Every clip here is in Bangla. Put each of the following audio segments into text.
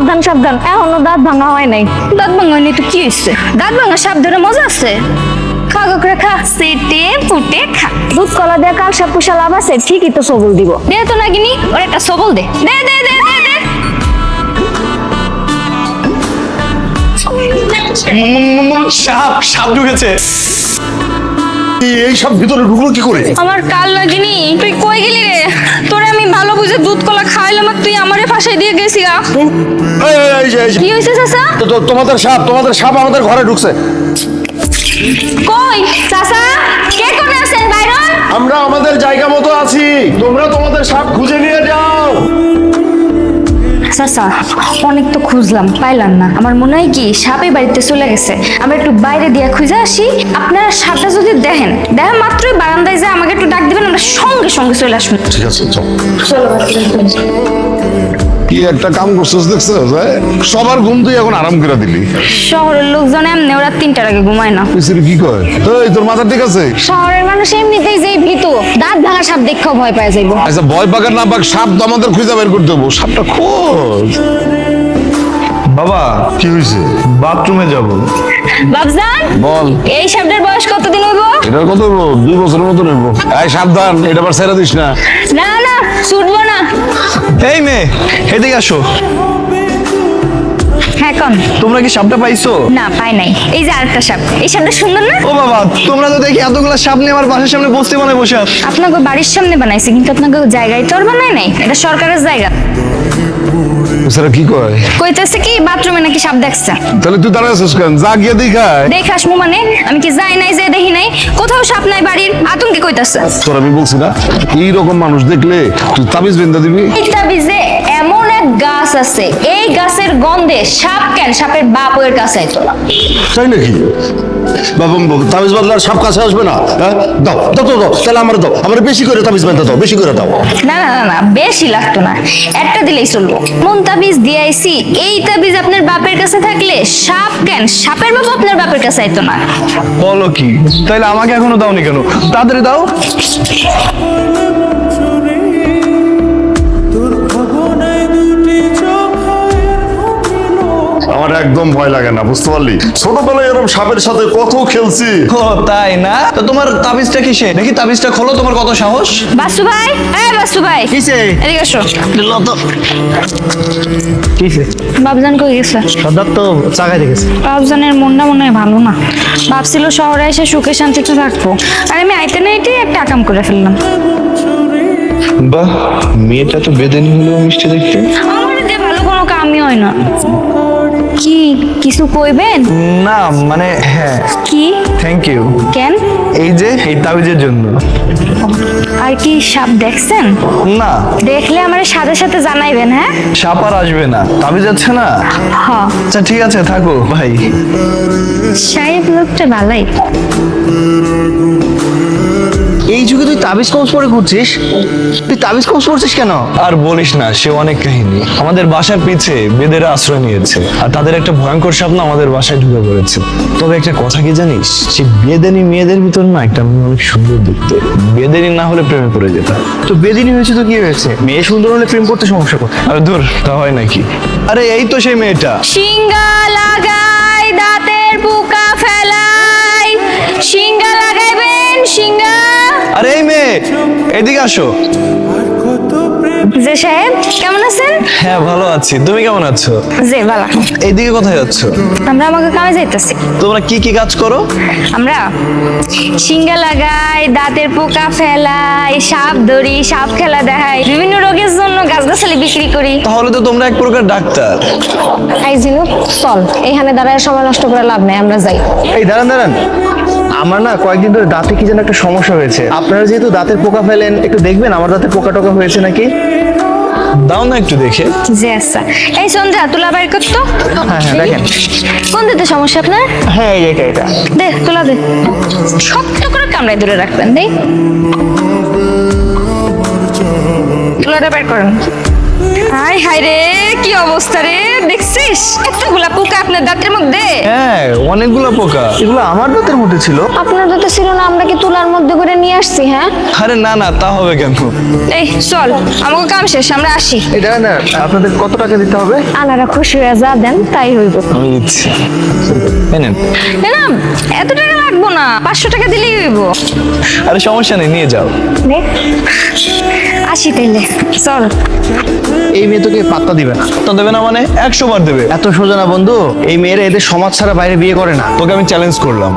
সাবধান সাবধান। এখনও দাঁত ভাঙা হয় নাই। দাঁত ভাঙা নেই তো কি হয়েছে? দাঁত ভাঙা সাপ ধরে মজা আছে? খা গো করে খা। সেটে ফুটে খা। দুধ কলা দিয়ে কাল সাপ পুষা লাভ আছে ঠিকই তো সবল দিব। দে তো নাগিনি ওর একটা সবল দে। দে দে দে দে দে। সাপ সাপ ঢুকেছে। এই সব ভিতরে ঢুকলো কি করে? আমার কাল লাগিনি। তুই কই গেলি রে? তোরে আমি ভালো বুঝে দুধ কলা খাইলাম আর তুই আমারে ফাঁসাই দিয়ে গেছি গা এই, এই, এই যে, এই। যে। কি হয়েছে চাচা? তো- তোমাদের সাপ তোমাদের সাপ আমাদের ঘরে ঢুকছে। কই? চাচা কে কোনে আছেন বাইরন আমরা আমাদের জায়গা মতো আছি। তোমরা তোমাদের সাপ খুঁজে নিয়ে যাও। চাচা অনেক তো খুঁজলাম পাইলাম না। আমার মনে হয় কি সাপে বাড়িতে চলে গেছে। আমরা একটু বাইরে দিয়ে খুঁজে আসি। আপনারা সাপটা যদি দেখেন দেখা মাত্রই বারান্দায় যে আমাকে একটু ডাক দিবেন আমরা সঙ্গে সঙ্গে চলে আসব। ঠিক আছে চল। কি একটা কাম করছিস দেখছিস? সবার ঘুম তুই এখন আরাম করে দিলি। শহরের লোকজন এমনি ওরা তিনটার আগে ঘুমায় না। কি কয়? তোর মাথা ঠিক আছে? শহরের মানুষ এমনিতেই যেই ভীতু দাঁত ভাঙা সাপ দেখেও ভয় পায় যাইব। আচ্ছা ভয় পাকার না পাক সাপ তো আমাদের খুঁজে বের করতে হব। সাপটা খোঁজ। বাবা কি হয়েছে বাথরুমে যাব। বাবজান বল। এই সাপটার বয়স কতদিন হইব? এটার কত হইবো? দুই বছরের মতো নেব এই সাবধান এটা আবার ছেড়ে দিস না। না না ছুটবো না। এই মেয়ে এদিকে আসো। হ্যাঁ কোন তোমরা কি সাপটা পাইছো? না পাই নাই। এই যে আরেকটা সাপ। এই সাপটা সুন্দর না? ও বাবা তোমরা তো দেখি এতগুলো সাপ নিয়ে আমার বাসার সামনে বসতে মানে বসে আছো। আপনাকে বাড়ির সামনে বানাইছে কিন্তু আপনাকে জায়গায় তো আর বানায় নাই? এটা সরকারের জায়গা। স্যার কি কয়? কইতেছে কি বাথরুমে নাকি সাপ দেখছে। তাহলে তুই দাঁড়ায় আছিস কেন? যা গিয়ে দেখায় দেখে আসমু মানে আমি কি যাই নাই যে দেখি নাই? কোথাও সাপ নাই বাড়ির আতঙ্কে কইতাছে। তোর আমি বলছি না এইরকম মানুষ দেখলে তুই তাবিজ বেঁধে দিবি? এই তাবিজে এমন এক গাছ আছে এই গাছের গন্ধে সাপ কেন? সাপের বাপ ওর কাছে আইতো না। তাই নাকি? বাবা তাবিজ বাদলার সাপ কাছে আসবে না? হ্যাঁ? দাও দাও দাও দাও তাহলে আমার দাও। আমার বেশি করে তাবিজ বান্ধা দাও বেশি করে দাও। না না না না বেশি লাগতো না। একটা দিলেই চলবো মন তাবিজ দিয়ে আইছি? এই তাবিজ আপনার বাপের কাছে থাকলে সাপ কেন? সাপের বাপ আপনার বাপের কাছে আইতো না। বলো কি? তাইলে আমাকে এখনও দাওনি কেন? তাড়াতাড়ি দাও। বুঝতে পারলি? ছোটবেলায় এরকম সাপের সাথে কত খেলছি। ও তাই না? তো তোমার তাবিজটা কিসে? দেখি তাবিজটা খোলো তোমার কত সাহস? বাসু ভাই হ্যাঁ বাসু ভাই। কিসে? এদিকে আসো কিসে? বাবজান কই গেছে? সর্দার তো চাকায় দেখেছে। বাবজানের মনটা মনে হয় ভালো না। ভাবছিল শহরে এসে সুখে শান্তিতে থাকব আর আমি আইতে না এটাই একটা আকাম করে ফেললাম। বাহ মেয়েটা তো বেদেনি হলেও মিষ্টি দেখতে। আমার যে ভালো কোনো কামই হয় না। কিছু কইবেন? না মানে হ্যাঁ। কি? থ্যাংক ইউ কেন? এই যে এই তাবিজের জন্য। আর কি সাপ দেখছেন? না। দেখলে আমার সাথে সাথে জানাইবেন হ্যাঁ? সাপ আর আসবে না। তাবিজ আছে না? হ্যাঁ। আচ্ছা ঠিক আছে থাকো ভাই। সাহেব লোকটা ভালাই। এই যুগে তুই তাবিজ কবজ পরে ঘুরছিস? তুই তাবিজ কবজ পড়ছিস কেন? আর বলিস না সে অনেক কাহিনী। আমাদের বাসার পিছে বেদেরা আশ্রয় নিয়েছে আর তাদের একটা ভয়ঙ্কর স্বপ্ন আমাদের বাসায় ঢুকে পড়েছে। তবে একটা কথা কি জানিস? সে বেদেনি মেয়েদের ভিতর না একটা মেয়ে অনেক সুন্দর দেখতে। বেদেনি না হলে প্রেমে পড়ে যেতাম তো বেদিনী হয়েছে তো কি হয়েছে? মেয়ে সুন্দর হলে প্রেম করতে সমস্যা কোথায়? আর দূর তা হয় নাকি? আরে এই তো সেই মেয়েটা। সিঙ্গা লাগাই দাঁতের পোকা ফেলাই আরে এই মেয়ে এদিকে আসো। যে সাহেব কেমন আছেন? হ্যাঁ ভালো আছি। তুমি কেমন আছো? যে বালা এইদিকে কোথায় যাচ্ছ? আমরা আমাকে কামে যাইতেছি। তোমরা কি কি কাজ করো? আমরা সিঙ্গা লাগাই দাঁতের পোকা ফেলাই সাপ ধরি সাপ খেলা দেখাই বিভিন্ন রোগের জন্য গাছগাছালি বিক্রি করি। তাহলে তো তোমরা এক প্রকার ডাক্তার। এই জিনু চল এখানে দাঁড়ায় সময় নষ্ট করে লাভ নেই আমরা যাই। এই দাঁড়ান দাঁড়ান। আমার না কয়েকদিন ধরে দাঁতে কি যেন একটা সমস্যা হয়েছে। আপনারা যেহেতু দাঁতের পোকা ফেলেন একটু দেখবেন আমার দাঁতে পোকা টোকা হয়েছে নাকি? দাও না একটু দেখে। আচ্ছা। এই সন্ধ্যা তুলা বাইর করতো হ্যাঁ হ্যাঁ দেখেন। কোন দিতে সমস্যা আপনার? হ্যাঁ এই এটা এটা। দে তুলা দে। শক্ত করে কামড়ায় দূরে রাখবেন দেই। তুলাটা বের করেন। হাই হাই রে কি অবস্থা রে? দেখে দেখছিস? এতগুলা পোকা আপনার দাঁতের মধ্যে? হ্যাঁ অনেকগুলো পোকা। এগুলো আমার দাঁতের মধ্যে ছিল। আপনার দাঁতে ছিল না আমরা কি তুলার মধ্যে করে নিয়ে আসছি হ্যাঁ? আরে না না তা হবে কেন? এই চল আমাকে কাম শেষ আমরা আসি। এই দাঁড়ান দাঁড়ান, আপনাদের কত টাকা দিতে হবে? আনারা খুশি হয়ে যা দেন তাই হইব। আমি দিচ্ছি। নেন। না না এত টাকা লাগবো না পাঁচশো টাকা দিলেই হইব। আরে সমস্যা নেই নিয়ে যাও। নে আসি তাইলে চল। এই মেয়ে তোকে পাত্তা দিবে না। তো দেবে না মানে একশো বার দেবে। এত সোজা না বন্ধু? এই মেয়েরা এদের সমাজ ছাড়া বাইরে বিয়ে করে না। তোকে আমি চ্যালেঞ্জ করলাম।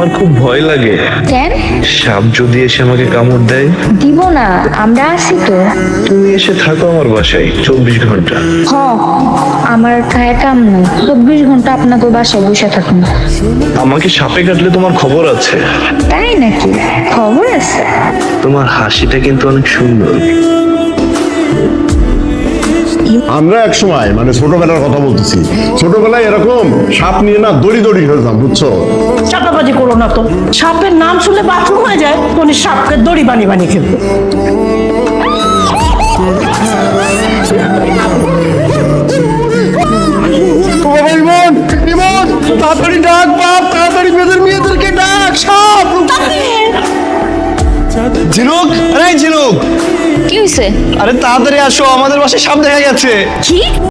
আমার খুব ভয় লাগে। কেন? সাপ যদি এসে আমাকে কামড় দেয়? দিব না আমরা আছি তো। তুমি এসে থাকো আমার বাসায় চব্বিশ ঘণ্টা। হ আমার গায়ে কাম নাই। চব্বিশ ঘণ্টা আপনাকে বাসায় বসে থাকুন। আমাকে সাপে কাটলে তোমার খবর আছে? তাই নাকি? খবর আছে। তোমার হাসিটা কিন্তু অনেক সুন্দর। আমরা এক সময় মানে ছোটবেলার কথা বলতেছি, ছোটবেলায় এরকম সাপ নিয়ে না দড়ি দড়ি খেলতাম বুঝছ? চাপাবাজি করো না তো। সাপের নাম শুনলে বাথরুম হয়ে যায় উনি সাপকে দড়ি বানিয়ে বানিয়ে খেলতো হয়েছে আরে তাড়াতাড়ি আসো আমাদের বাসায় সাপ দেখা গেছে। কি?